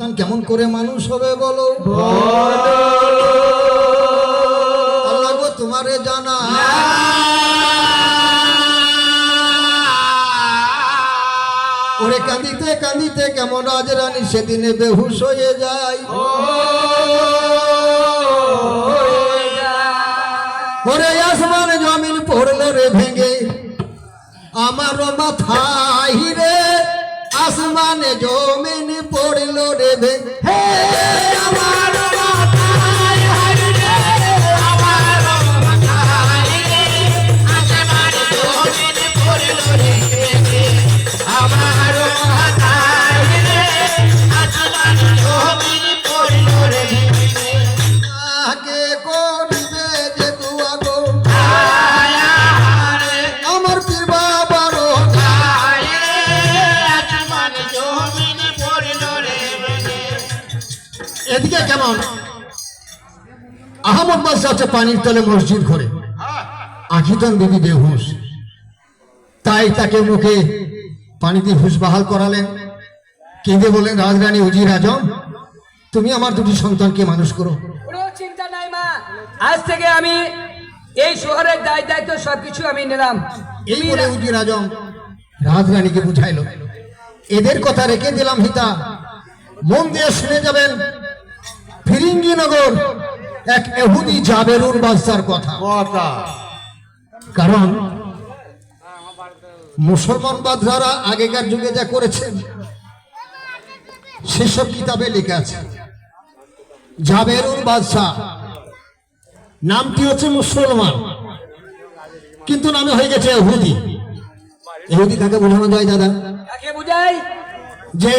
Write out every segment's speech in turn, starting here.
সন্তান কেমন করে মানুষ হবে বলো? আল্লাহ তোমারে জানা। ওরে কাঁদিতে কাঁদিতে কেমন রাজরানী সেদিনে বেহুশ হয়ে যায়। ওরে আসমান জমিন পড়ল রে ভেঙে আমার মাথায় রে। আসমানে জমিন পড়ল রে ভে হে কেমন? আহমদ বাস পানির তলে মসজিদ ঘরে। আখিতন দেবী বেহুশ। তাই তাকে মুখে পানি দিয়ে হুশ বাহাল করালেন। কেঁদে বলেন রাজরানী উজির আজম তুমি আমার দুটি সন্তানকে মানুষ করো। চিন্তা নাই মা। আজ থেকে আমি এই শহরের দায় দায়িত্ব সবকিছু আমি নিলাম। এই বলে উজির আজম রাজরানীকে বুঝাইল। এদের কথা রেখে দিলাম হিতা। মন দিয়ে শুনে যাবেন ফিরিঙ্গিনগর এক এহুদি জাবেরুর বাদশার কথা। কারণ মুসলমান বাদশারা আগেকার যুগে যা করেছেন সেসব কিতাবে লেখা আছে। জাবেরুল বাদশাহ নামটি হচ্ছে মুসলমান কিন্তু নামে হয়ে গেছে এহুদি। এহুদি কাকে বোঝানো যায় দাদা? যে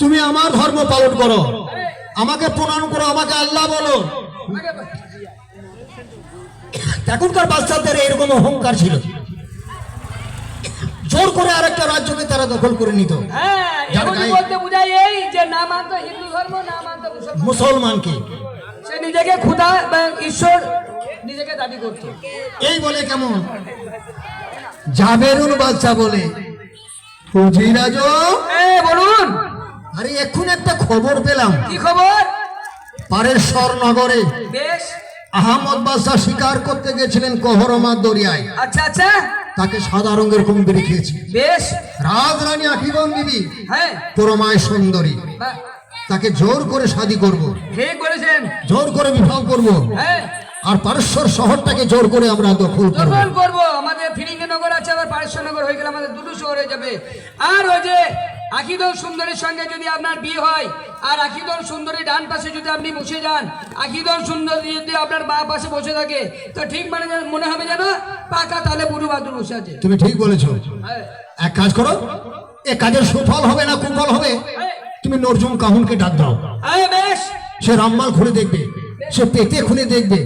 তুমি আমার ধর্ম পালন করো আমাকে প্রণাম করো আমাকে আল্লাহ বলো। এখনকার বাচ্চাদের এরকম অহংকার ছিল। জোর করে আরেকটা রাজ্যকে তারা দখল করে নিত। হ্যাঁ মুসলমানকে। সে নিজেকে খুদা ঈশ্বর নিজেকে দাবি করতো। এই বলে কেমন? জাবেরুল বাদশা বলে বলুন। আরে এখন একটা খবর পেলাম। কি খবর? পারেশ্বর নগরে বেশ। আহমদ বাদশাহ শিকার করতে গেছিলেন কহরমা দরিয়ায়। আচ্ছা আচ্ছা। তাকে সাদা রঙের কুম্বিরি খেয়েছে বেশ। রাজরানী আখিবন বিবি হ্যাঁ। পরমায় সুন্দরী। তাকে জোর করে শাদি করব। ঠিক বলেছেন জোর করে বিবাহ করব। হ্যাঁ। আর পারস্বর শহরটাকে জোর করে আমরা দখল করব। দখল করব। আমাদের ফিরিঙ্গনগর আছে আবার পারেশ্বরনগর হয়ে গেলে আমাদের দুটো শহর হয়ে যাবে। আর ওই যে আখিদল সুন্দরীর সঙ্গে যদি আপনার বিয়ে হয় আর আখিদল সুন্দরী ডান পাশে যদি আপনি বসে যান আখিদল সুন্দরী যদি আপনার বা পাশে বসে থাকে তো ঠিক মানে মনে হবে যেন পাকা তালে বুড়ো বাদুর বসে আছে। তুমি ঠিক বলেছ। হ্যাঁ, এক কাজ করো এ কাজের সুফল হবে না কুফল হবে তুমি নরজুম কাহুনকে ডাক দাও। হ্যাঁ, বেশ। সে রামমাল খুলে দেখবে সে পেটে খুলে দেখবে